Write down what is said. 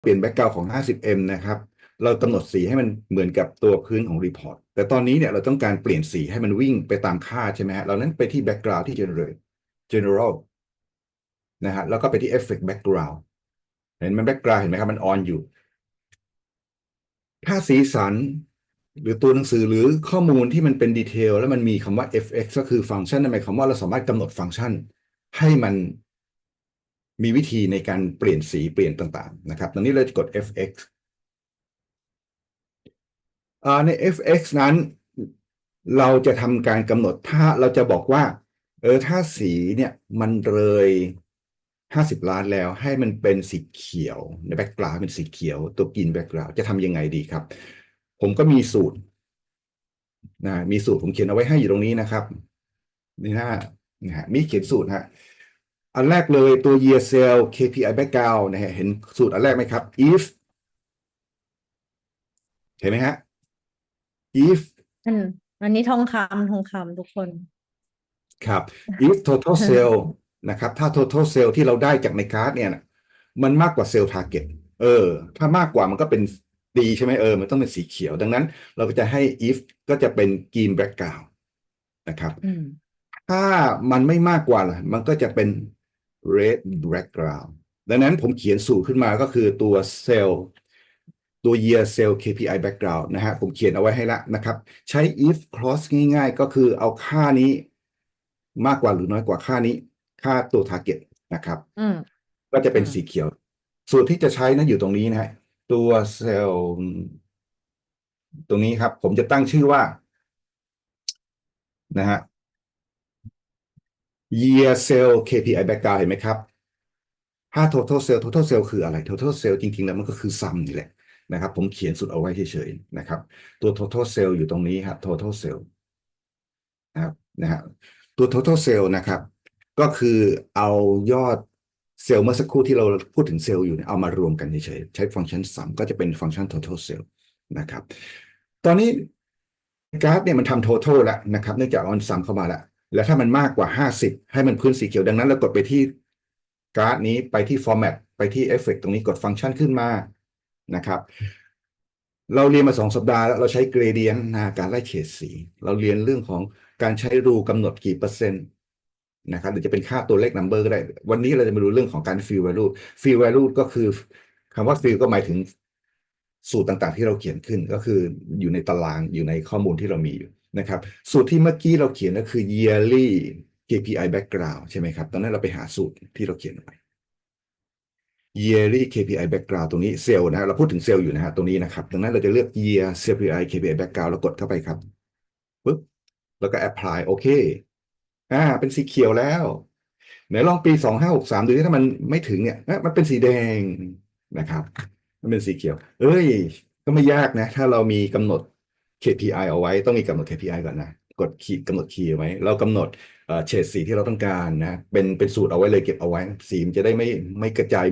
เปลี่ยนแบ็กกราวของ 50m นะครับเรากำหนดสีให้มันเหมือนกับตัวพื้นของรีพอร์ต แต่ตอนนี้เนี่ยเราต้องการเปลี่ยนสีให้มันวิ่งไปตามค่าใช่ไหมฮะ เรานั้นไปที่ background ที่ generate general นะฮะ แล้วก็ไปที่ effect background เห็นไหม background เห็นไหมครับมัน on อยู่ถ้าสีสัน หรือตัวหนังสือหรือข้อมูลที่มันเป็นดีเทลแล้วมันมีคำว่า fx ก็คือฟังก์ชันนั่นหมายความว่าเราสามารถกำหนดฟังก์ชัน ให้มัน มีวิธีในการเปลี่ยนสีเปลี่ยนต่างๆนะครับตอนนี้เราจะกด fx ใน fx นั้น เราจะทำการกำหนดถ้าเราจะบอกว่า เออถ้าสีเนี่ยมันเลยห้าสิบล้านแล้วให้มันเป็นสีเขียวในแบ็กกราวเป็นสีเขียวตัวกินแบ็กกราวจะทำยังไงดีครับ ผมก็มีสูตรนะมีสูตรผมเขียนเอาไว้ให้อยู่ตรงนี้นะครับนี่นะนะฮะมีเขียนสูตรฮะ อันแรกเลยตัว year cell KPI background นะฮะเห็นสูตรอันแรกไหมครับ if เห็นไหมฮะ if อันอันนี้ทองคำทองคำทุกคน ครับ if total sale นะครับ ถ้า total sale ที่เราได้จากในการ์ดเนี่ยนะมันมากกว่า sale target เออ ถ้ามากกว่ามันก็เป็นดีใช่ไหมเออ มันต้องเป็นสีเขียว ดังนั้น เราก็จะให้ if ก็จะเป็น green background นะครับ อืม ถ้ามันไม่มากกว่าล่ะมันก็จะเป็น red background ดังนั้นผมเขียนสูตรขึ้นมาก็คือตัว cell ตัว year cell KPI background นะฮะผมเขียนเอาไว้ให้ละนะครับ ใช้ if clause ง่ายๆ ก็คือเอาค่านี้มากกว่าหรือน้อยกว่าค่านี้ ค่าตัว target นะครับอืมก็จะเป็นอืมสีเขียว สูตรที่จะใช้นะอยู่ตรงนี้นะฮะตัวเซลล์ตรงนี้ครับ ผมจะตั้งชื่อว่า นะฮะ year cell KPI background เห็นไหมครับถ้า total sale total sale คืออะไร total sale จริงๆ แล้วมันก็คือ sum นี่แหละนะครับ ผมเขียนสุดเอาไว้เฉยๆนะครับ ตัว total sale อยู่ตรงนี้ครับ total sale นะครับนะฮะตัว total sale นะครับ ก็คือเอายอดเซลล์เมื่อสักครู่ที่เราพูดถึงเซลล์อยู่เนี่ยเอามารวมกันเฉยๆใช้ฟังก์ชัน sum ก็จะเป็นฟังก์ชัน total sale นะครับ ตอนนี้กราฟเนี่ยมันทำ total แล้วนะครับ เนื่องจากเอามัน sum เข้ามาแล้ว แล้วถ้ามันมากกว่า 50 ให้มันพื้นสีเขียวดังนั้นเรากดไปที่กราฟนี้ไปที่ format ไปที่ effect ตรงนี้กดฟังก์ชันขึ้นมานะครับ เราเรียนมาสองสัปดาห์แล้วเราใช้ gradient นะการไล่เฉดสี เราเรียนเรื่องของการใช้รูกำหนดกี่เปอร์เซ็นต์นะครับหรือจะเป็นค่าตัวเลข number ก็ได้ วันนี้เราจะมาดูเรื่องของการ fill value fill value ก็คือคำว่า fill ก็หมายถึงสูตรต่างๆ ที่เราเขียนขึ้นก็คืออยู่ในตารางอยู่ในข้อมูลที่เรามีอยู่ นะครับสูตรที่เมื่อกี้เราเขียนก็คือ yearly KPI background ใช่ไหมครับตอนนั้นเราไปหาสูตรที่เราเขียนไว้ yearly KPI background ตรงนี้เซลล์นะเราพูดถึงเซลล์อยู่นะฮะตรงนี้นะครับดังนั้นเราจะเลือก year CPI KPI background แล้วกดเข้าไปครับปึ๊บแล้วก็ apply โอเคอ่าเป็นสีเขียวแล้วไหนลองปีสองห้าหกสามดูที่ถ้ามันไม่ถึงเนี่ยมันเป็นสีแดงนะครับ มันเป็นสีเขียว เอ้ย ก็ไม่ยากนะ ถ้าเรามีกำหนด KPI เอาไว้ต้องมีกำหนด KPI ก่อนนะกดคีดกำหนดคีย์ไว้เรากำหนดเฉดสีที่เราต้องการนะเป็นเป็นสูตรเอาไว้เลยเก็บเอาไว้สีมันจะได้ไม่ไม่กระจาย